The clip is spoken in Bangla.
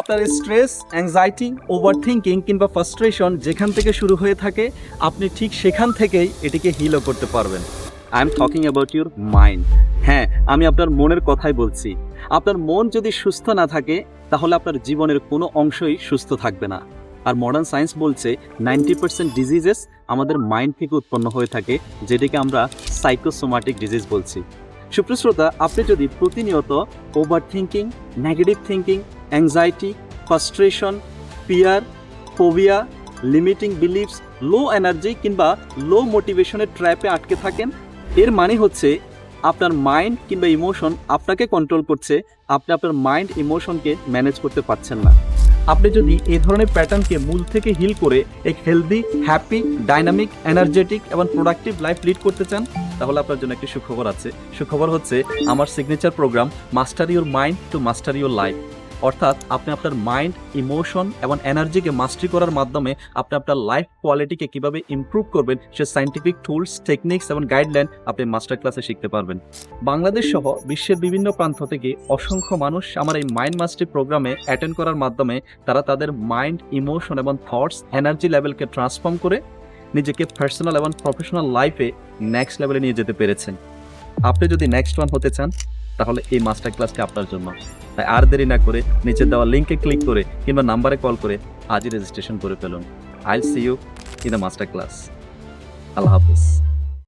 আপনার স্ট্রেস অ্যাংজাইটি ওভার থিঙ্কিং কিংবা ফ্রাস্ট্রেশন যেখান থেকে শুরু হয়ে থাকে, আপনি ঠিক সেখান থেকেই এটিকে হিলও করতে পারবেন। I am talking about your mind হ্যাঁ আমি আপনার মনের কথাই বলছি। আপনার মন যদি সুস্থ না থাকে, তাহলে আপনার জীবনের কোনো অংশই সুস্থ থাকবে না। আর মডার্ন সায়েন্স বলছে নাইনটি পার্সেন্ট ডিজিজেস আমাদের মাইন্ড থেকে উৎপন্ন হয়ে থাকে, যেটিকে আমরা সাইকোসোমাটিক ডিজিজ বলছি। সুপ্রশ্রোতা, আপনি যদি প্রতিনিয়ত over thinking negative thinking anxiety frustration fear phobia limiting beliefs low energy কিংবা লো মোটিভেশনের ট্র্যাপে আটকে থাকেন। এর মানে হচ্ছে আপনার মাইন্ড কিংবা ইমোশন আপনাকে কন্ট্রোল করছে, আপনি আপনার মাইন্ড ইমোশনকে ম্যানেজ করতে পারছেন না। আপনি যদি এই ধরনের প্যাটার্নকে মূল থেকে হিল করে এক হেলদি হ্যাপি ডাইনামিক এনার্জেটিক এবং প্রোডাক্টিভ লাইফ লিড করতে চান, তাহলে আপনার জন্য একটি সুখবর আছে। সুখবর হচ্ছে আমার signature programme master your mind to master your life অর্থাৎ আপনি আপনার মাইন্ড ইমোশন এবং এনার্জিকে মাস্টারি করার মাধ্যমে আপনি আপনার লাইফ কোয়ালিটিকে কীভাবে ইমপ্রুভ করবেন, সে সাইন্টিফিক টুলস টেকনিক্স এবং গাইডলাইন আপনি মাস্টার ক্লাসে শিখতে পারবেন। বাংলাদেশ সহ বিশ্বের বিভিন্ন প্রান্ত থেকে অসংখ্য মানুষ আমার এই মাইন্ড মাস্টারি প্রোগ্রামে অ্যাটেন্ড করার মাধ্যমে তারা তাদের মাইন্ড ইমোশন এবং থটস এনার্জি লেভেলকে ট্রান্সফর্ম করে নিজেকে পার্সোনাল এবং প্রফেশনাল লাইফে নেক্সট লেভেলে নিয়ে যেতে পেরেছেন আপনি যদি নেক্সট ওয়ান হতে চান, তাহলে এই মাস্টার ক্লাসটি আপনার জন্য। তাই আর দেরি না করে নিচে দেওয়া লিঙ্কে ক্লিক করে কিংবা নাম্বারে কল করে আজই রেজিস্ট্রেশন করে ফেলুন। I see you in the master class Allah Hafiz.